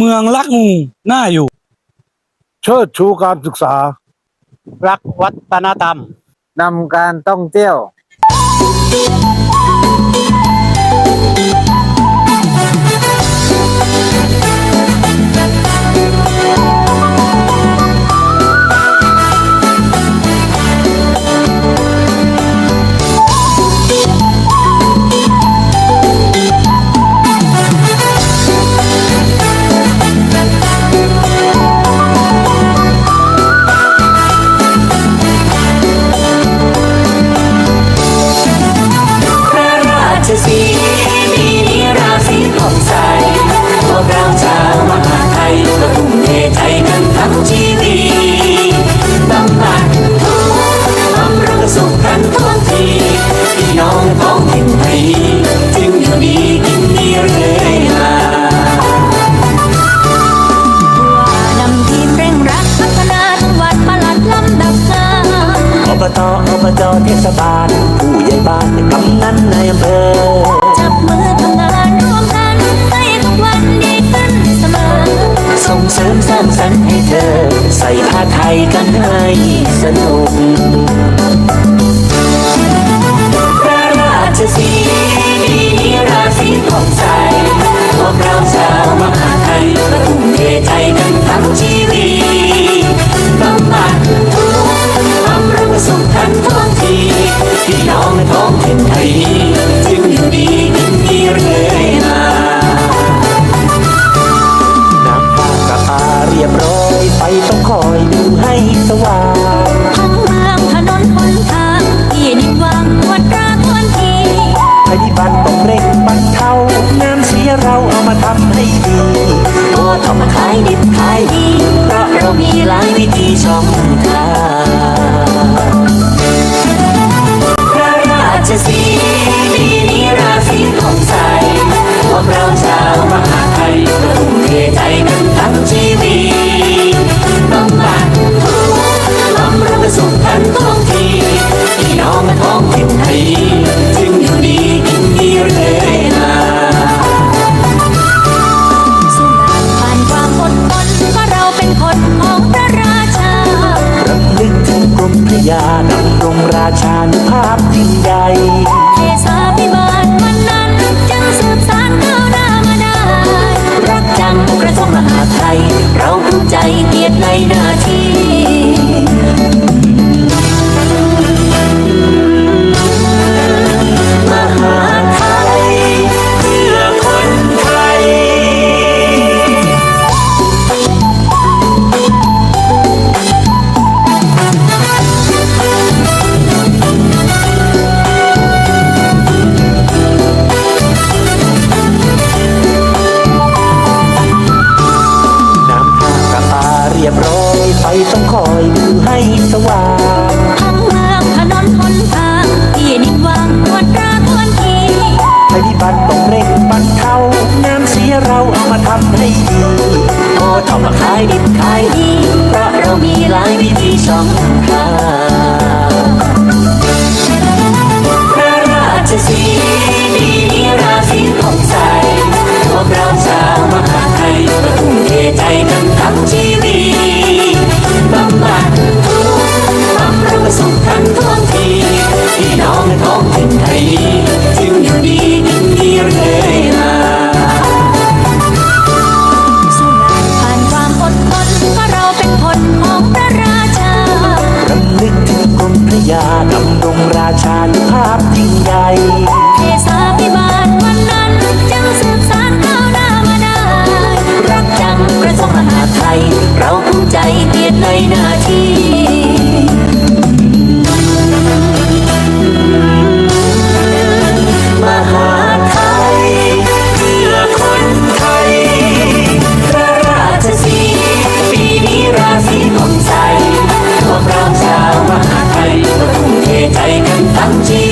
เมืองรักงูน่าอยู่ เชิดชูการศึกษา รักวัฒนธรรม นำการท่องเที่ยวพ อบตอบจเทศบาล ผู้ใหญ่บ้านกำนันในอำเภอจับมือทำงานร่วมกันให้ทุกวันดีขึ้นเสมอ ส่งเสริมสร้างสรรค์ให้เธอ ใส่ผ้าไทยกันให้สนุกพระราชสี องถิ่นไทยจึงอยู่ดีกินดีเรื่อยมาน้ำท่าประปาเรียบร้อยไฟต้องคอยดูให้สว่างทั้งเมืองถนนหนทางที่นิวังวัดราทวนทีภัยพิบัติต้องเร่งบรรเทาน้ำเสียเราเอามาทำให้ดีโอ้ทำมาขายดิบขายดีเพราะเรามีหลายวิธีช่องทาง เกีย ลอยไฟต้องคอยดูให้สว่างทั้งเมืองถนนหนทางที่นิ่งวางวัดราทวนทีภัยพิบัติต้องเร่งบรรเทาน้ำเสียเราเอามาทำให้ดีพอทำมาขายดิบขายดีเพราะเรามีหลายวิธีช่องทาง 浪迹